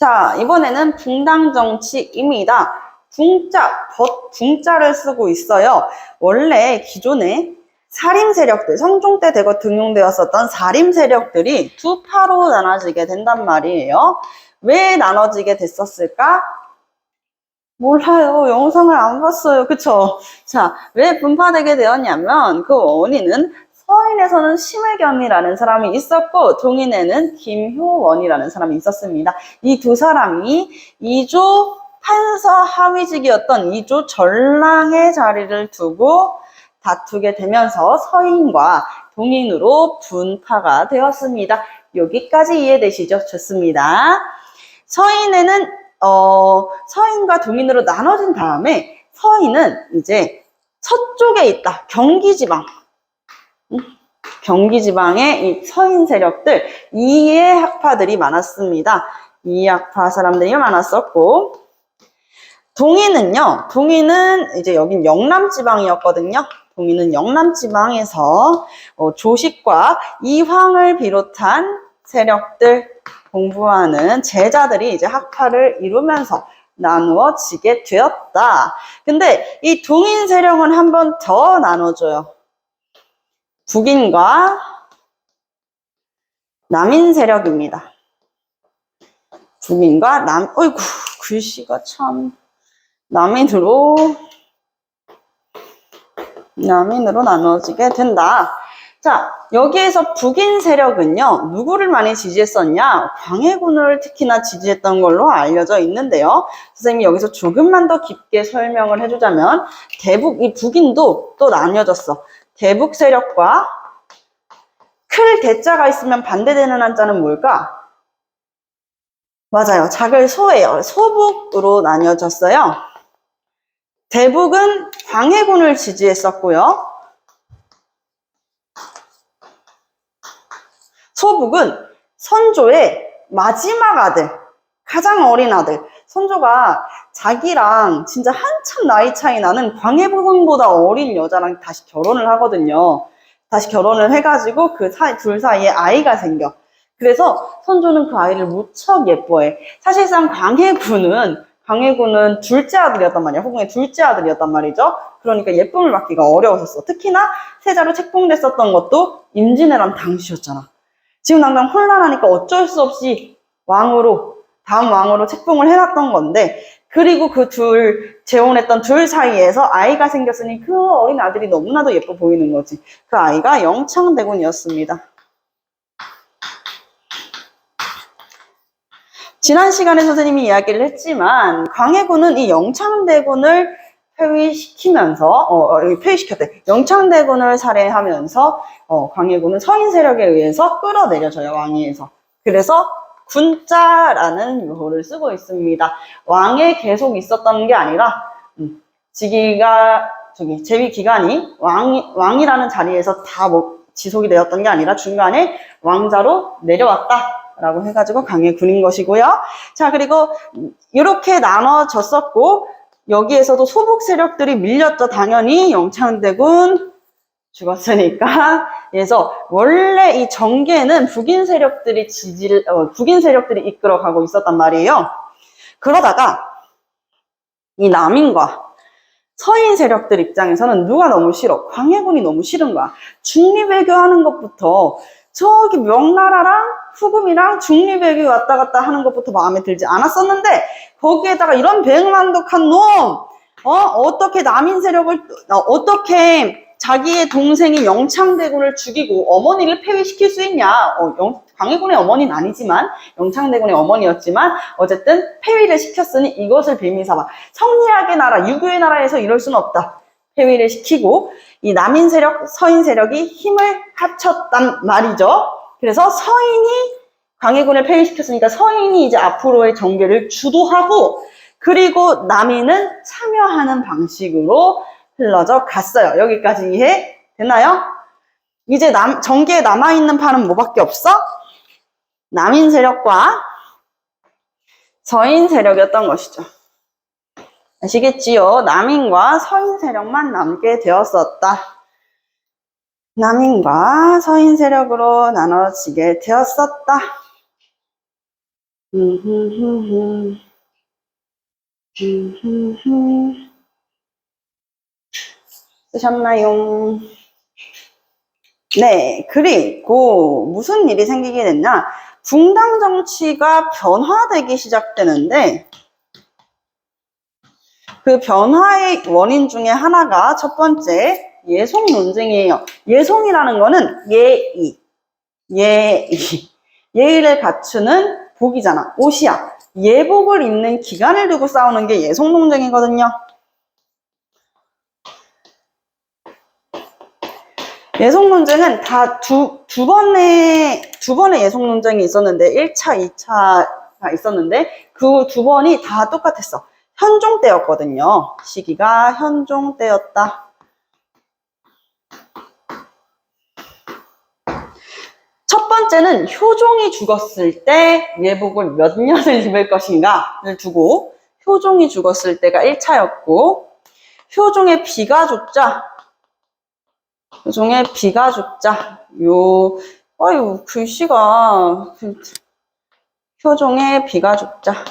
자, 이번에는 붕당 정치입니다. 붕자, 벗, 붕자를 쓰고 있어요. 원래 기존에 사림 세력들, 성종 때 대거 등용되었었던 사림 세력들이 두 파로 나눠지게 된단 말이에요. 왜 나눠지게 됐었을까? 몰라요. 영상을 안 봤어요. 그쵸? 자, 왜 분파되게 되었냐면 그 원인은 서인에서는 심의겸이라는 사람이 있었고 동인에는 김효원이라는 사람이 있었습니다. 이 두 사람이 이조 판서 하위직이었던 이조 전랑의 자리를 두고 다투게 되면서 서인과 동인으로 분파가 되었습니다. 여기까지 이해되시죠? 좋습니다. 서인에는 어, 서인과 동인으로 나눠진 다음에 서인은 이제 서쪽에 있다. 경기지방. 음, 경기 지방에 이 서인 세력들, 이해 학파들이 많았습니다. 이해 학파 사람들이 많았었고, 동인은요, 동인은 이제 여긴 영남 지방이었거든요. 동인은 영남 지방에서 어, 조식과 이황을 비롯한 세력들 공부하는 제자들이 이제 학파를 이루면서 나누어지게 되었다. 근데 이 동인 세력은 한 번 더 나눠줘요. 북인과 남인 세력입니다. 북인과 남, 어이구, 글씨가 참, 남인으로, 남인으로 나눠지게 된다. 자, 여기에서 북인 세력은요, 누구를 많이 지지했었냐? 광해군을 특히나 지지했던 걸로 알려져 있는데요. 선생님이 여기서 조금만 더 깊게 설명을 해주자면, 대북, 이 북인도 또 나뉘어졌어. 대북 세력과 클 대자가 있으면 반대되는 한자는 뭘까? 맞아요. 작을 소예요. 소북으로 나뉘어졌어요. 대북은 광해군을 지지했었고요. 소북은 선조의 마지막 아들, 가장 어린 아들. 선조가 자기랑 진짜 한참 나이 차이 나는 광해군보다 어린 여자랑 다시 결혼을 하거든요. 다시 결혼을 해가지고 그 둘 사이에 아이가 생겨. 그래서 선조는 그 아이를 무척 예뻐해. 사실상 광해군은 광해군은 둘째 아들이었단 말이야. 호궁의 둘째 아들이었단 말이죠. 그러니까 예쁨을 받기가 어려웠었어. 특히나 세자로 책봉됐었던 것도 임진왜란 당시였잖아. 지금 당장 혼란하니까 어쩔 수 없이 왕으로 다음 왕으로 책봉을 해놨던 건데 그리고 그 둘 재혼했던 둘 사이에서 아이가 생겼으니 그 어린 아들이 너무나도 예뻐 보이는 거지. 그 아이가 영창대군이었습니다. 지난 시간에 선생님이 이야기를 했지만 광해군은 이 영창대군을 폐위시키면서 어, 어, 폐위시켰대. 영창대군을 살해하면서 어, 광해군은 서인 세력에 의해서 끌어내려져요 왕위에서. 그래서 군자라는 유호를 쓰고 있습니다. 왕에 계속 있었던 게 아니라 음, 직위가 저기 재위 기간이 왕 왕이라는 자리에서 다 뭐, 지속이 되었던 게 아니라 중간에 왕자로 내려왔다 라고 해가지고 강해군인 것이고요. 자 그리고 이렇게 나눠졌었고 여기에서도 소북 세력들이 밀렸죠. 당연히 영창대군 죽었으니까. 그래서 원래 이 정계는 북인 세력들이 지지를 어, 북인 세력들이 이끌어가고 있었단 말이에요. 그러다가 이 남인과 서인 세력들 입장에서는 누가 너무 싫어? 광해군이 너무 싫은 거야. 중립외교하는 것부터 저기 명나라랑 후금이랑 중립외교 왔다 갔다 하는 것부터 마음에 들지 않았었는데 거기에다가 이런 백만독한 놈, 어 어떻게 남인 세력을 어, 어떻게 자기의 동생이 영창대군을 죽이고 어머니를 폐위시킬 수 있냐? 어, 영, 광해군의 어머니는 아니지만 영창대군의 어머니였지만 어쨌든 폐위를 시켰으니 이것을 빌미 삼아 성리학의 나라, 유교의 나라에서 이럴 수는 없다. 폐위를 시키고 이 남인 세력, 서인 세력이 힘을 합쳤단 말이죠. 그래서 서인이 광해군을 폐위시켰으니까 서인이 이제 앞으로의 정계를 주도하고 그리고 남인은 참여하는 방식으로 흘러져 갔어요. 여기까지 이해 됐나요? 이제 남, 정계에 남아있는 판은 뭐밖에 없어? 남인 세력과 서인 세력이었던 것이죠. 아시겠지요? 남인과 서인 세력만 남게 되었었다. 남인과 서인 세력으로 나눠지게 되었었다. 음흠흠흠. 음흠흠. 쓰셨나요? 네, 그리고 무슨 일이 생기게 됐냐? 붕당 정치가 변화되기 시작되는데 그 변화의 원인 중에 하나가 첫 번째 예송 논쟁이에요. 예송이라는 거는 예의, 예의, 예의를 갖추는 복이잖아. 옷이야. 예복을 입는 기간을 두고 싸우는 게 예송 논쟁이거든요. 예송 논쟁은 다 두, 두 번의, 두 번의 예송 논쟁이 있었는데, 1차, 2차가 있었는데, 그 두 번이 다 똑같았어. 현종 때였거든요. 시기가 현종 때였다. 첫 번째는 효종이 죽었을 때 예복을 몇 년을 입을 것인가를 두고, 효종이 죽었을 때가 1차였고, 효종의 비가 죽자, 효종의 비가 죽자, 요, 아유, 글씨가, 그, 효종의 비가 죽자.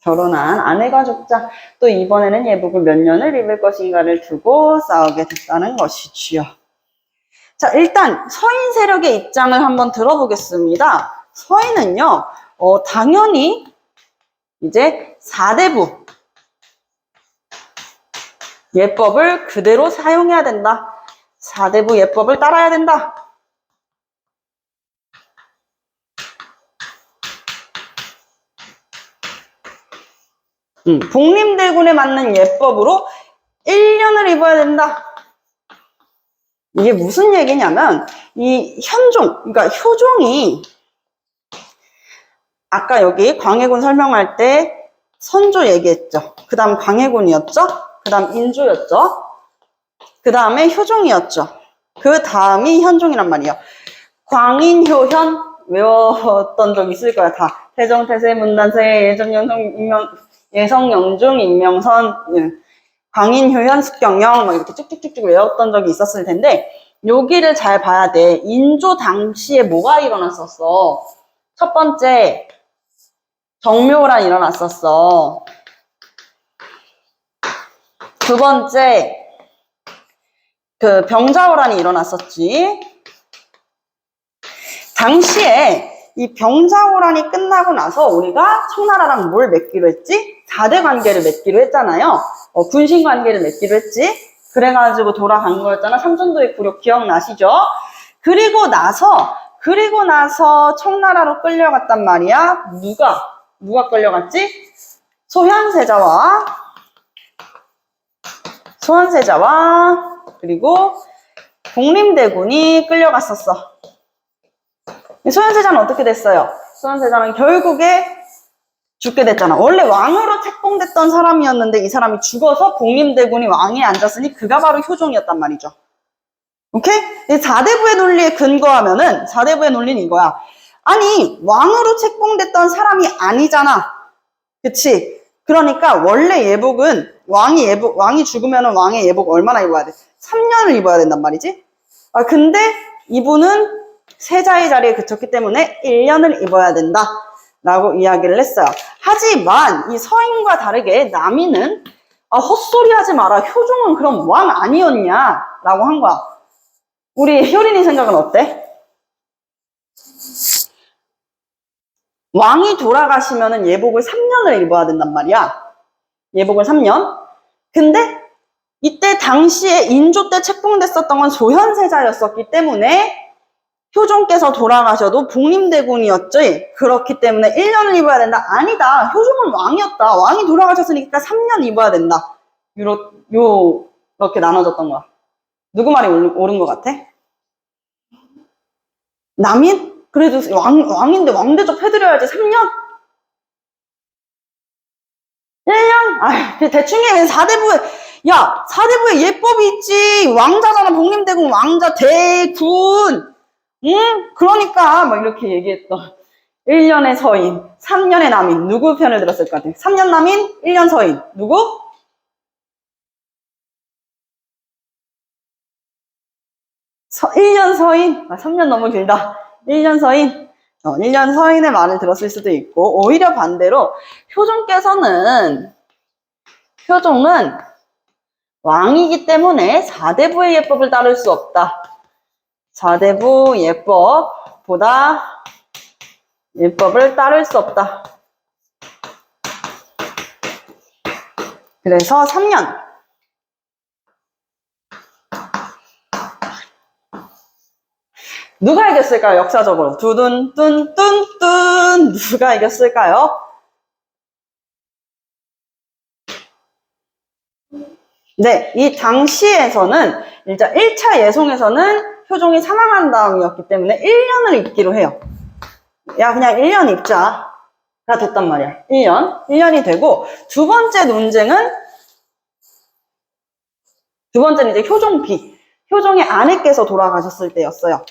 결혼한 아내가 죽자. 또 이번에는 예복을 몇 년을 입을 것인가를 두고 싸우게 됐다는 것이지요. 자, 일단 서인 세력의 입장을 한번 들어보겠습니다. 서인은요, 어, 당연히 이제 사대부 예법을 그대로 사용해야 된다. 사대부 예법을 따라야 된다. 음, 복림대군에 맞는 예법으로 1년을 입어야 된다. 이게 무슨 얘기냐면, 이 현종, 그러니까 효종이, 아까 여기 광해군 설명할 때 선조 얘기했죠. 그 다음 광해군이었죠. 그 다음 인조였죠. 그 다음에 효종이었죠. 그 다음이 현종이란 말이에요. 광인효현 외웠던 적 있을 거야, 다. 태정태세, 문단세, 예정연성, 임명, 예성 영중, 임명선, 예. 광인효현, 숙경영, 막 이렇게 쭉쭉쭉쭉 외웠던 적이 있었을 텐데, 여기를 잘 봐야 돼. 인조 당시에 뭐가 일어났었어? 첫 번째, 정묘란 일어났었어. 두 번째, 그 병자호란이 일어났었지. 당시에 이 병자호란이 끝나고 나서 우리가 청나라랑 뭘 맺기로 했지? 4대 관계를 맺기로 했잖아요. 어, 군신 관계를 맺기로 했지. 그래가지고 돌아간 거였잖아. 삼전도의 굴욕 기억나시죠? 그리고 나서, 그리고 나서 청나라로 끌려갔단 말이야. 누가? 누가 끌려갔지? 소현세자와, 소현세자와, 그리고 독림대군이 끌려갔었어. 소현세자는 어떻게 됐어요? 소현세자는 결국에 죽게 됐잖아. 원래 왕으로 책봉됐던 사람이었는데 이 사람이 죽어서 복림대군이 왕에 앉았으니 그가 바로 효종이었단 말이죠. 오케이? 이 4대부의 논리에 근거하면은 4대부의 논리는 이거야. 아니 왕으로 책봉됐던 사람이 아니잖아. 그치? 그러니까 원래 예복은 왕이 예복 왕이 죽으면은 왕의 예복 얼마나 입어야 돼? 3년을 입어야 된단 말이지. 아 근데 이분은 세자의 자리에 그쳤기 때문에 1년을 입어야 된다. 라고 이야기를 했어요. 하지만 이 서인과 다르게 남이는 아, 헛소리 하지 마라. 효종은 그럼 왕 아니었냐? 라고 한 거야. 우리 효린이 생각은 어때? 왕이 돌아가시면은 예복을 3년을 입어야 된단 말이야. 예복을 3년. 근데 이때 당시에 인조 때 책봉됐었던 건 소현세자였었기 때문에 효종께서 돌아가셔도 복림대군이었죠. 그렇기 때문에 1년을 입어야 된다. 아니다. 효종은 왕이었다. 왕이 돌아가셨으니까 3년 입어야 된다. 요렇, 요, 이렇게 나눠졌던 거야. 누구 말이 옳- 옳은 것 같아? 남인? 그래도 왕, 왕인데 왕대접 해드려야지. 3년? 1년? 아휴, 대충 해. 4대부에, 야, 4대부에 예법이 있지. 왕자잖아. 복림대군 왕자 대군. 응? 그러니까 막 이렇게 얘기했던 1년의 서인, 3년의 남인 누구 편을 들었을 것 같아? 3년 남인, 1년 서인 누구? 서, 1년 서인? 아, 3년 너무 길다. 1년 서인. 어, 1년 서인의 말을 들었을 수도 있고, 오히려 반대로 효종께서는, 효종은 왕이기 때문에 사대부의 예법을 따를 수 없다. 사대부 예법보다 예법을 따를 수 없다. 그래서 3년. 누가 이겼을까요? 역사적으로. 두둔, 뚠, 뚠, 뚠. 누가 이겼을까요? 네, 이 당시에서는 일단 1차 예송에서는 효종이 사망한 다음이었기 때문에 1년을 입기로 해요. 야, 그냥 1년 입자 가 됐단 말이야. 1년. 1년이 되고, 두 번째 논쟁은, 두 번째는 이제 효종비. 효종의 아내께서 돌아가셨을 때였어요.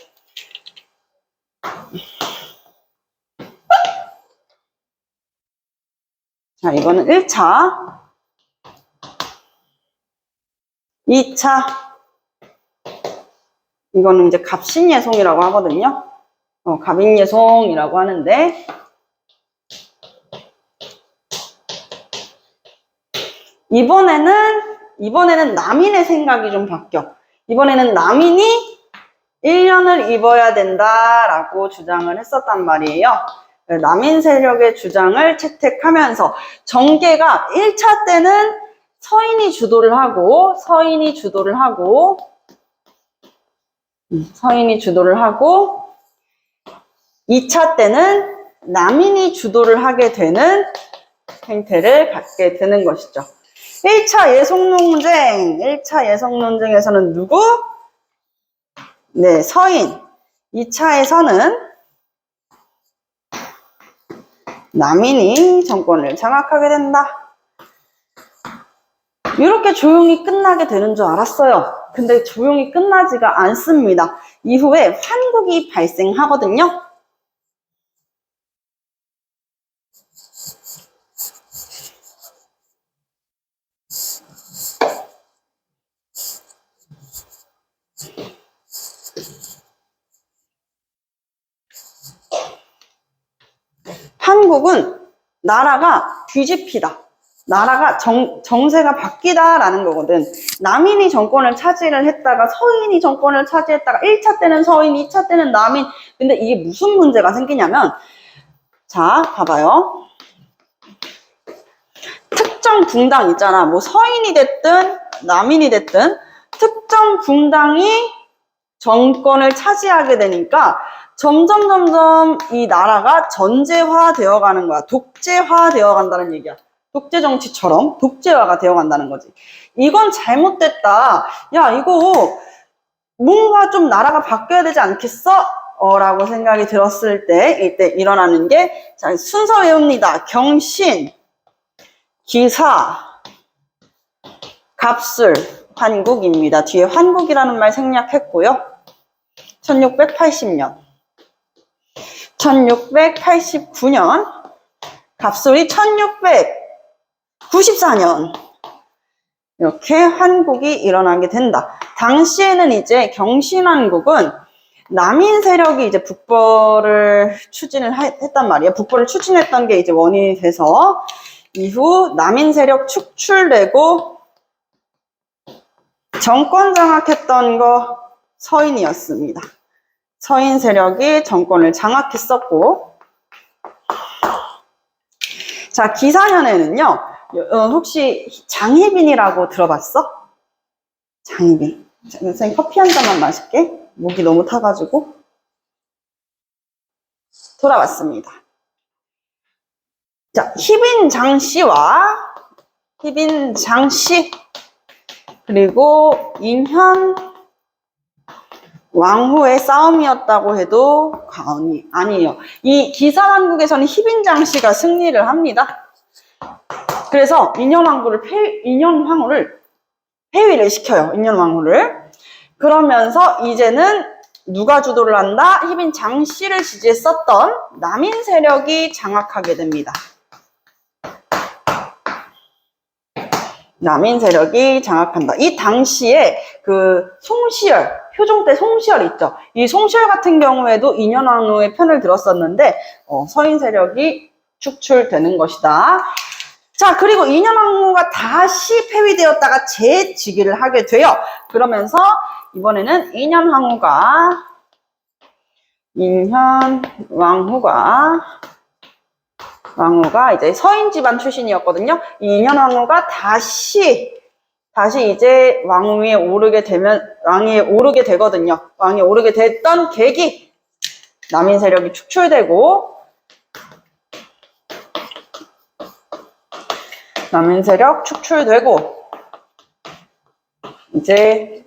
자, 이거는 1차. 2차. 이거는 이제 갑신예송이라고 하거든요. 어, 갑인예송이라고 하는데, 이번에는, 이번에는 남인의 생각이 좀 바뀌어. 이번에는 남인이 1년을 입어야 된다라고 주장을 했었단 말이에요. 남인 세력의 주장을 채택하면서 정계가 1차 때는 서인이 주도를 하고, 서인이 주도를 하고, 음, 서인이 주도를 하고, 2차 때는 남인이 주도를 하게 되는 행태를 갖게 되는 것이죠. 1차 예속논쟁, 1차 예속논쟁에서는 누구? 네, 서인. 2차에서는 남인이 정권을 장악하게 된다. 이렇게 조용히 끝나게 되는 줄 알았어요. 근데 조용히 끝나지가 않습니다. 이후에 환국이 발생하거든요. 한국은 나라가 뒤집히다. 나라가 정, 정세가 바뀌다라는 거거든. 남인이 정권을 차지를 했다가 서인이 정권을 차지했다가 1차 때는 서인, 2차 때는 남인. 근데 이게 무슨 문제가 생기냐면, 자, 봐봐요. 특정 붕당 있잖아. 뭐 서인이 됐든 남인이 됐든 특정 붕당이 정권을 차지하게 되니까 점점 점점 이 나라가 전제화 되어 가는 거야. 독재화 되어 간다는 얘기야. 독재 정치처럼 독재화가 되어 간다는 거지. 이건 잘못됐다. 야, 이거 뭔가 좀 나라가 바뀌어야 되지 않겠어? 어, 라고 생각이 들었을 때, 이때 일어나는 게, 자, 순서 외웁니다. 경신, 기사, 갑술, 환국입니다. 뒤에 환국이라는 말 생략했고요. 1680년. 1689년, 갑술이 1694년. 이렇게 환국이 일어나게 된다. 당시에는 이제 경신한국은 남인 세력이 이제 북벌을 추진을 하- 했단 말이에요. 북벌을 추진했던 게 이제 원인이 돼서 이후 남인 세력 축출되고 정권 장악했던 거 서인이었습니다. 서인 세력이 정권을 장악했었고, 자, 기사년에는요, 어, 혹시 장희빈이라고 들어봤어? 장희빈. 자, 선생님 커피 한 잔만 마실게. 목이 너무 타가지고. 돌아왔습니다. 자, 희빈 장씨와 희빈 장씨, 그리고 인현 왕후의 싸움이었다고 해도 과언이 아니에요. 이 기사왕국에서는 희빈장 씨가 승리를 합니다. 그래서 인현왕후를 폐, 인현왕후를 폐위를 시켜요. 인현왕후를. 그러면서 이제는 누가 주도를 한다? 희빈 장 씨를 지지했었던 남인 세력이 장악하게 됩니다. 남인 세력이 장악한다. 이 당시에 그 송시열, 효종 때 송시열 있죠. 이 송시열 같은 경우에도 인현왕후의 편을 들었었는데 어, 서인 세력이 축출되는 것이다. 자, 그리고 인현왕후가 다시 폐위되었다가 재직위를 하게 돼요. 그러면서 이번에는 인현왕후가 인현왕후가 왕후가 이제 서인 집안 출신이었거든요. 이 인현 왕후가 다시 다시 이제 왕위에 오르게 되면 왕위에 오르게 되거든요. 왕위에 오르게 됐던 계기 남인 세력이 축출되고 남인 세력 축출되고 이제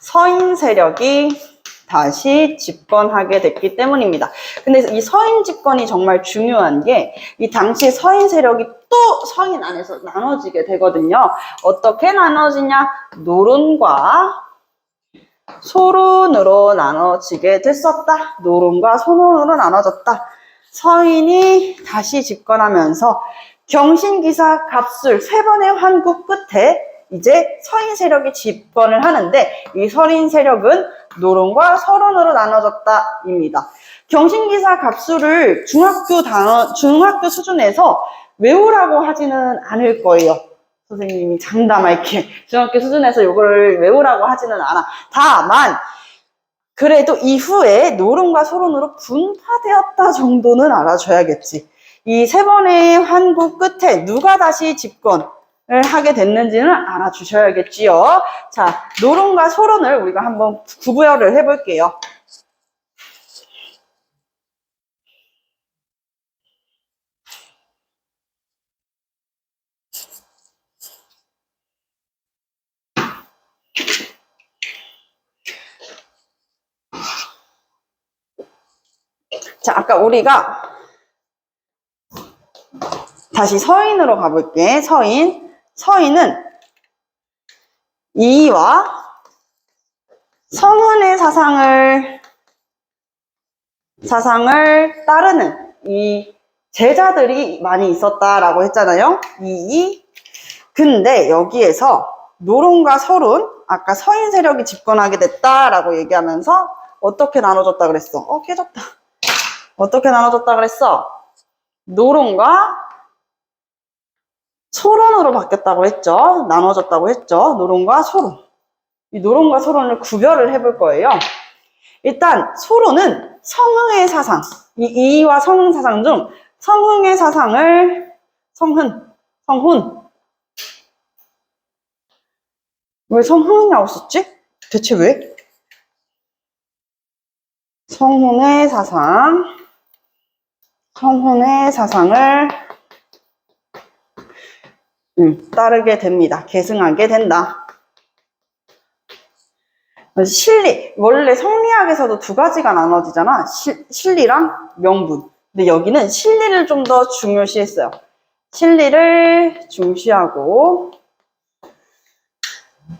서인 세력이 다시 집권하게 됐기 때문입니다. 근데 이 서인 집권이 정말 중요한 게 이 당시 서인 세력이 또 서인 안에서 나눠지게 되거든요. 어떻게 나눠지냐? 노론과 소론으로 나눠지게 됐었다. 노론과 소론으로 나눠졌다. 서인이 다시 집권하면서 경신기사 갑술 세 번의 환국 끝에 이제 서인 세력이 집권을 하는데 이 서인 세력은 노론과 서론으로 나눠졌다 입니다. 경신기사 갑술을 중학교 단어, 중학교 수준에서 외우라고 하지는 않을 거예요. 선생님이 장담할게. 중학교 수준에서 이걸 외우라고 하지는 않아. 다만, 그래도 이후에 노론과 소론으로 분파되었다 정도는 알아줘야겠지. 이 세 번의 환국 끝에 누가 다시 집권을 하게 됐는지는 알아주셔야겠지요. 자, 노론과 소론을 우리가 한번 구분을 해볼게요. 자, 아까 우리가 다시 서인으로 가볼게. 서인. 서인은 이와 성은의 사상을 사상을 따르는 이 제자들이 많이 있었다라고 했잖아요. 이 근데 여기에서 노론과 서론 아까 서인 세력이 집권하게 됐다라고 얘기하면서 어떻게 나눠졌다 그랬어? 어 깨졌다. 어떻게 나눠졌다 그랬어? 노론과 소론으로 바뀌었다고 했죠. 나눠졌다고 했죠. 노론과 소론. 이 노론과 소론을 구별을 해볼 거예요. 일단 소론은 성흥의 사상, 이 이와 성흥 사상 중 성흥의 사상을 성흔, 성훈. 왜 성흥이라고 썼지? 대체 왜? 성훈의 사상, 성훈의 사상을 음, 따르게 됩니다. 계승하게 된다. 실리, 원래 성리학에서도 두 가지가 나눠지잖아. 실, 실리랑 명분. 근데 여기는 실리를 좀 더 중요시했어요. 실리를 중시하고,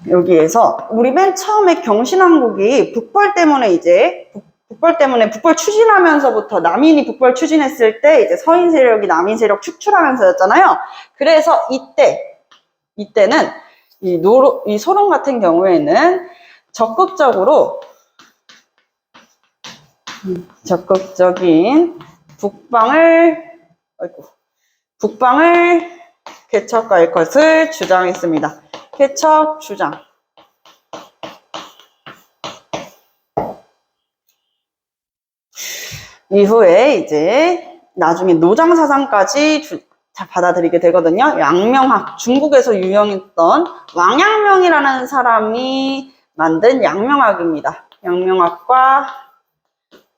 여기에서, 우리 맨 처음에 경신왕국이 북벌 때문에 이제, 북, 북벌 때문에 북벌 추진하면서부터 남인이 북벌 추진했을 때 이제 서인 세력이 남인 세력 축출하면서였잖아요. 그래서 이때, 이때는 이 노로, 이 소론 같은 경우에는 적극적으로 음, 적극적인 북방을 아이고, 북방을 개척할 것을 주장했습니다. 개척 주장. 이후에 이제 나중에 노장 사상까지 주- 다 받아들이게 되거든요. 양명학, 중국에서 유행했던 왕양명이라는 사람이 만든 양명학입니다. 양명학과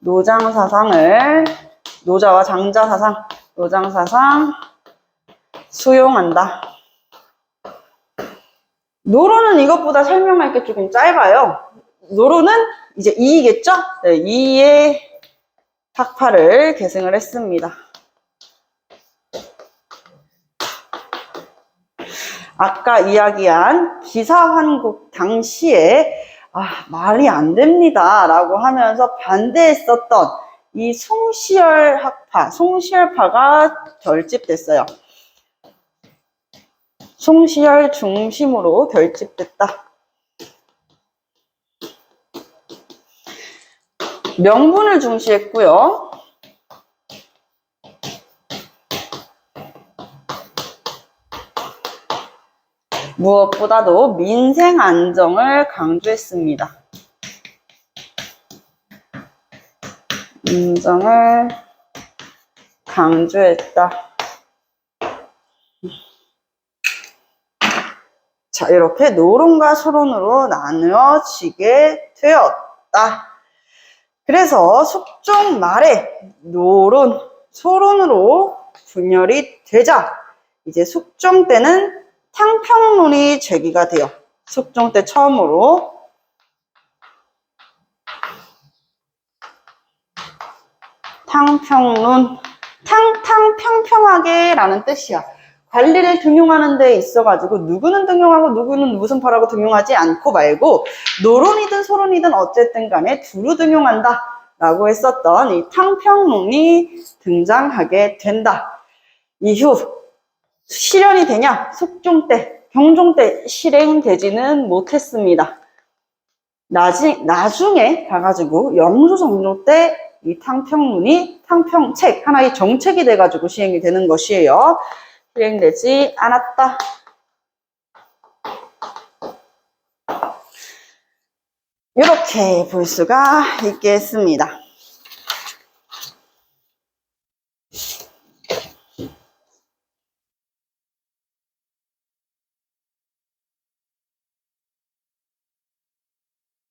노장 사상을 노자와 장자 사상, 노장 사상 수용한다. 노로는 이것보다 설명할 게 조금 짧아요. 노로는 이제 이이겠죠? 네, 이의 학파를 계승을 했습니다. 아까 이야기한 기사환국 당시에 아, 말이 안 됩니다. 라고 하면서 반대했었던 이 송시열 학파, 송시열파가 결집됐어요. 송시열 중심으로 결집됐다. 명분을 중시했고요. 무엇보다도 민생 안정을 강조했습니다. 안정을 강조했다. 자, 이렇게 노론과 소론으로 나누어지게 되었다. 그래서 숙종 말에 노론, 소론으로 분열이 되자 이제 숙종 때는 탕평론이 제기가 돼요. 숙종 때 처음으로 탕평론, 탕탕평평하게 라는 뜻이야. 관리를 등용하는 데 있어가지고 누구는 등용하고 누구는 무슨 파라고 등용하지 않고 말고 노론이든 소론이든 어쨌든 간에 두루 등용한다 라고 했었던 이 탕평론이 등장하게 된다. 이후 실현이 되냐? 숙종 때, 경종 때 실행되지는 못했습니다. 나지, 나중에 가가지고 영조정조 때 이 탕평론이 탕평책, 하나의 정책이 돼가지고 시행이 되는 것이에요. 실행되지 않았다. 이렇게 볼 수가 있겠습니다.